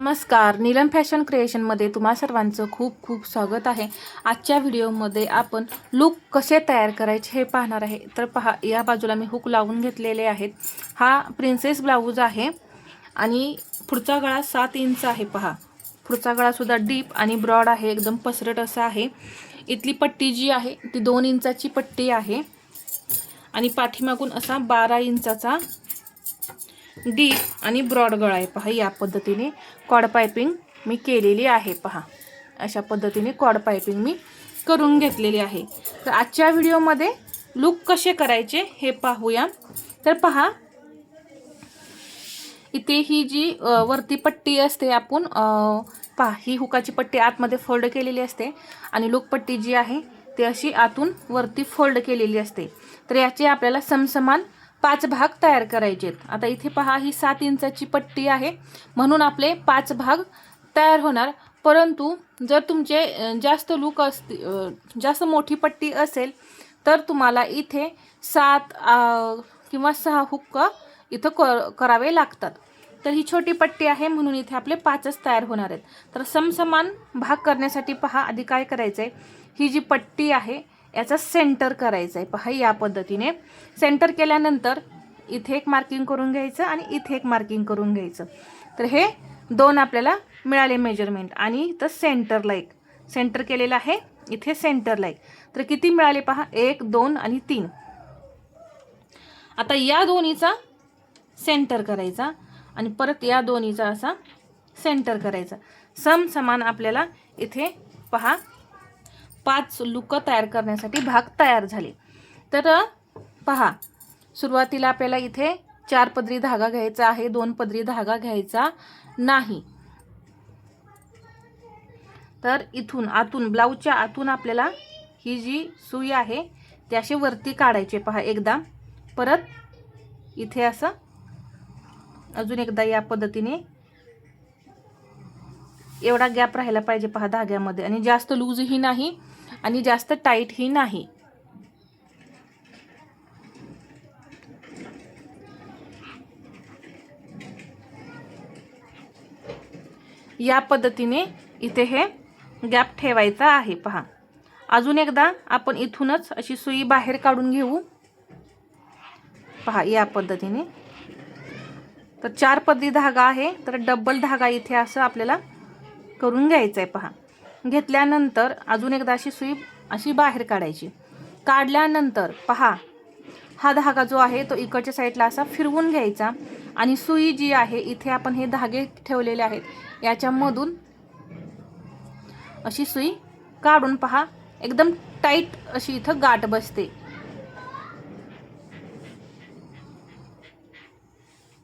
नमस्कार. नीलम फॅशन क्रिएशनमध्ये तुम्हा सर्वांचं खूप खूप स्वागत आहे. आजच्या व्हिडिओमध्ये आपण लुक कसे तयार करायचे हे पाहणार आहे. तर पहा या बाजूला मी हुक लावून घेतलेले आहेत. हा प्रिन्सेस ब्लाऊज आहे आणि पुढचा गळा सात इंच आहे पहा. पुढचा गळासुद्धा डीप आणि ब्रॉड आहे एकदम पसरट असा आहे. इथली पट्टी जी आहे ती दोन इंचाची पट्टी आहे. आणि पाठीमागून असा बारा इंचाचा डीप आणि ब्रॉड गळा आहे. पहा या पद्धतीने कॉड पायपिंग मी केलेली आहे. पहा अशा पद्धतीने कॉड पायपिंग मी करून घेतलेली आहे. तर आजच्या व्हिडिओमध्ये लुक कसे करायचे हे पाहूया. तर पहा इथे ही जी वरती पट्टी असते आपण पहा ही हुकाची पट्टी आतमध्ये फोल्ड केलेली असते आणि लुकपट्टी जी आहे ती अशी आतून वरती फोल्ड केलेली असते. तर याचे आपल्याला समसमान पाच भाग तयार करायचे आहेत आता इथे पहा ही सात इंचाची पट्टी आहे. म्हणून आपले पाच भाग तयार होणार. परंतु जर तुमचे जास्त लूक असते जास्त मोठी पट्टी असेल तर तुम्हाला इथे सात किंवा सहा हुक्क इथं कर करावे लागतात. तर ही छोटी पट्टी आहे म्हणून इथे आपले पाचच तयार होणार आहेत. तर समसमान भाग करण्यासाठी पहा आधी काय करायचं आहे ही जी पट्टी आहे याचा सेंटर करायचं आहे पहा या पद्धतीने सेंटर केल्यानंतर इथे एक मार्किंग करून घ्यायचं आणि इथे एक मार्किंग करून घ्यायचं. तर हे दोन आपल्याला मिळाले मेजरमेंट आणि इथं सेंटरला एक. सेंटर केलेलं आहे इथे सेंटरला एक. तर किती मिळाले पहा? एक दोन आणि तीन. आता या दोन्हीचा सेंटर करायचा आणि परत या दोन्हीचा असा सेंटर करायचा. सम समान आपल्याला इथे पहा पाच लुक तयार करण्यासाठी भाग तयार झाले. तर पहा सुरुवातीला आपल्याला इथे चार पदरी धागा घ्यायचा आहे दोन पदरी धागा घ्यायचा नाही. तर इथून आतून ब्लाऊजच्या आतून आपल्याला ही जी सुई आहे ती अशी वरती काढायची पहा एकदा. परत इथे असं अजून एकदा या पद्धतीने एवढा गॅप राहायला पाहिजे पहा धाग्यामध्ये. आणि जास्त लूजही नाही आणि जास्त टाईटही नाही. या पद्धतीने इथे हे गॅप ठेवायचा आहे पहा. अजून एकदा आपण इथूनच अशी सुई बाहेर काढून घेऊ. पहा या पद्धतीने. तर चार पदरी धागा आहे तर डबल धागा इथे असं आपल्याला करून घ्यायचं आहे पहा. घेतल्यानंतर अजून एकदा अशी सुई अशी बाहेर काढायची. काढल्यानंतर पहा हा धागा जो आहे तो इकडच्या साईडला असा फिरवून घ्यायचा आणि सुई जी आहे इथे आपण हे धागे ठेवलेले आहेत याच्यामधून अशी सुई काढून पहा एकदम टाईट अशी इथं गाठ बसते.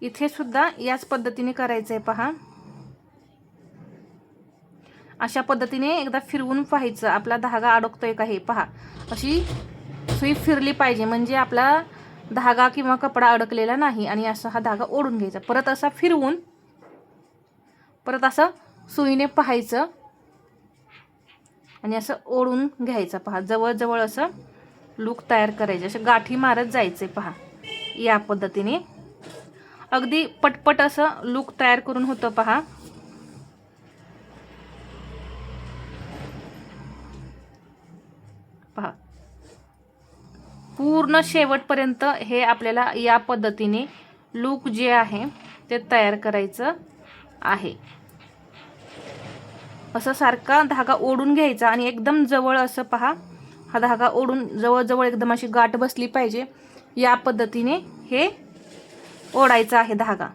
इथे सुद्धा याच पद्धतीने करायचं आहे पहा. अशा पद्धतीने एकदा फिरवून पाहायचं. आपला धागा अडकतोय का हे पहा. अशी सुई फिरली पाहिजे. म्हणजे आपला धागा किंवा कपडा अडकलेला नाही आणि असा हा धागा ओढून घ्यायचा. परत असा फिरवून परत असं सुईने पाहायचं आणि असं ओढून घ्यायचं. पहा जवळजवळ असं लूक तयार करायचे. असे गाठी मारत जायचे पहा या पद्धतीने. अगदी पटपट असं लूक तयार करून होतं पहा पहा. पूर्ण शेवटपर्यंत हे आपल्याला या पद्धतीने लूक जे आहे ते तयार करायचं आहे. असं सारखा धागा ओढून घ्यायचा आणि एकदम जवळ असं पहा. हा धागा ओढून जवळजवळ एकदम अशी गाठ बसली पाहिजे. या पद्धतीने हे ओढायचं आहे धागा.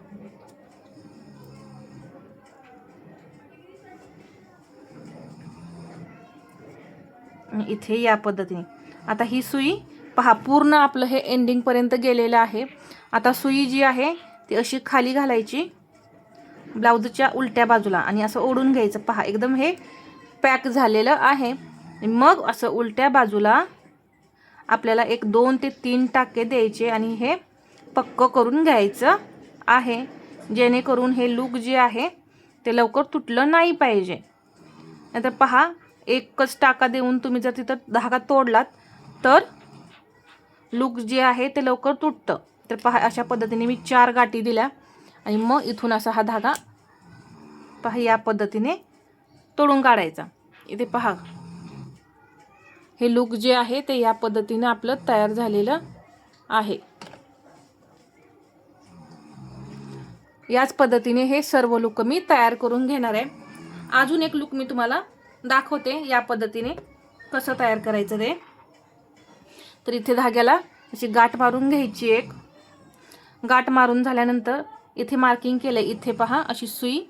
इथे या पद्धतीने. आता ही सुई पहा पूर्ण आपलं हे एंडिंगपर्यंत गेलेलं आहे. आता सुई जी आहे ती अशी खाली घालायची ब्लाऊजच्या उलट्या बाजूला आणि असं ओढून घ्यायचं. पहा एकदम हे पॅक झालेलं आहे. मग असं उलट्या बाजूला आपल्याला एक दोन ते तीन टाके द्यायचे आणि हे पक्क करून घ्यायचं आहे. जेणेकरून हे लूक जे आहे ते लवकर तुटलं नाही पाहिजे. नाहीतर पहा एकच टाका देऊन तुम्ही जर तिथं धागा तोडलात तर लूक जे आहे ते लवकर तुटतं. तर पहा अशा पद्धतीने मी चार गाठी दिल्या आणि मग इथून असा हा धागा पहा या पद्धतीने तोडून काढायचा. इथे पहा. हे लूक जे आहे ते या पद्धतीने आपलं तयार झालेलं आहे. याच पद्धतीने हे सर्व लुक मी तयार करून घेणार आहे. अजून एक लुक मी तुम्हाला दाखवते या पद्धतीने कसं तयार करायचं ते. तर इथे धाग्याला अशी गाठ मारून घ्यायची एक. गाठ मारून झाल्यानंतर इथे मार्किंग केलं इथे पहा अशी सुई.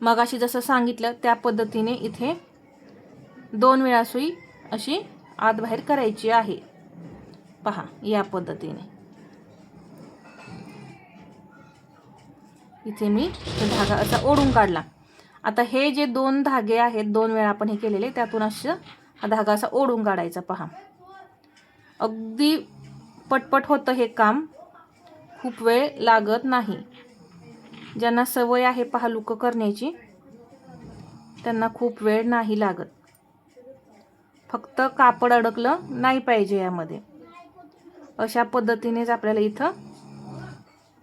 मगाशी जसं सांगितलं त्या पद्धतीने इथे दोन वेळा सुई अशी आत बाहेर करायची आहे. पहा या पद्धतीने. इथे मी धागा असा ओढून काढला. आता हे जे दोन धागे आहेत दोन वेळा आपण हे केलेले त्यातून असं हा धागा असा ओढून काढायचा. पहा. अगदी पटपट होतं हे काम. खूप वेळ लागत नाही. ज्यांना सवय आहे पहा लुकं करण्याची त्यांना खूप वेळ नाही लागत. फक्त कापड अडकलं नाही पाहिजे यामध्ये. अशा पद्धतीनेच आपल्याला इथं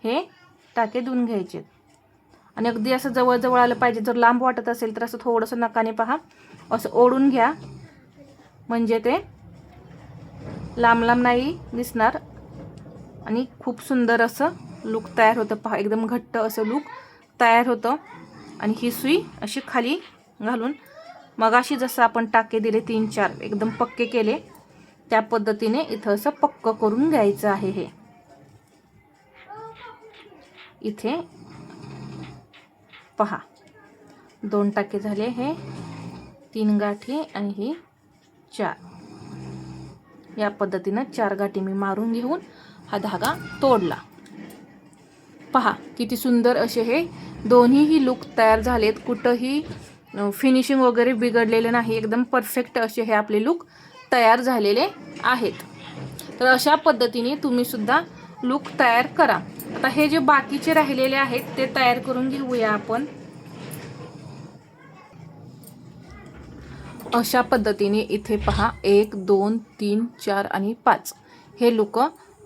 हे टाके धुवून घ्यायचे. आणि अगदी असं जवळजवळ आलं पाहिजे. जर लांब वाटत असेल तर असं थोडंसं नकाने पहा. असं ओढून घ्या. म्हणजे ते लांब लांब नाही दिसणार. आणि खूप सुंदर असं लूक तयार होतं. पहा एकदम घट्ट असं लूक तयार होतं. आणि ही सुई अशी खाली घालून मगाशी जसं आपण टाके दिले तीन चार एकदम पक्के केले त्या पद्धतीने इथं असं पक्क करून घ्यायचं आहे हे. इथे पहा दोन टाके झाले हे तीन गाठी आणि ही चार. या पद्धतीनं चार गाठी मी मारून घेऊन हा धागा तोडला. पहा किती सुंदर असे हे दोन्हीही लुक तयार झालेत. कुठंही फिनिशिंग वगैरे बिघडलेलं नाही. एकदम परफेक्ट असे हे आपले लुक तयार झालेले आहेत. तर अशा पद्धतीने तुम्हीसुद्धा लूक लुक तयार करा. आता हे जे बाकीचे राहिलेले आहेत ते तयार करून घेऊया आपण. अशा पद्धतीने इथे पहा. एक दोन तीन चार आणि पाच. हे लोक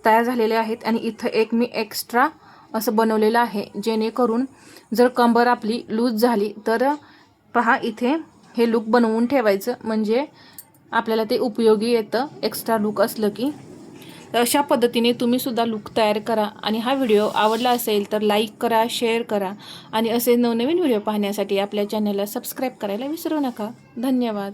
तयार झालेले आहेत आणि इथं एक मी एक्स्ट्रा असं बनवलेलं आहे. जेणेकरून जर कंबर आपली लूज झाली तर पहा इथे हे लुक बनवून ठेवायचं. म्हणजे आपल्याला ते उपयोगी येतं. एक्स्ट्रा लुक असलं की तर अशा पद्धतीने तुम्ही सुद्धा लुक तयार करा. आणि हा व्हिडिओ आवडला असेल तर लाईक करा शेअर करा. आणि असे नवनवीन व्हिडिओ पाहण्यासाठी आपल्या चॅनलला सबस्क्राईब करायला विसरू नका. धन्यवाद.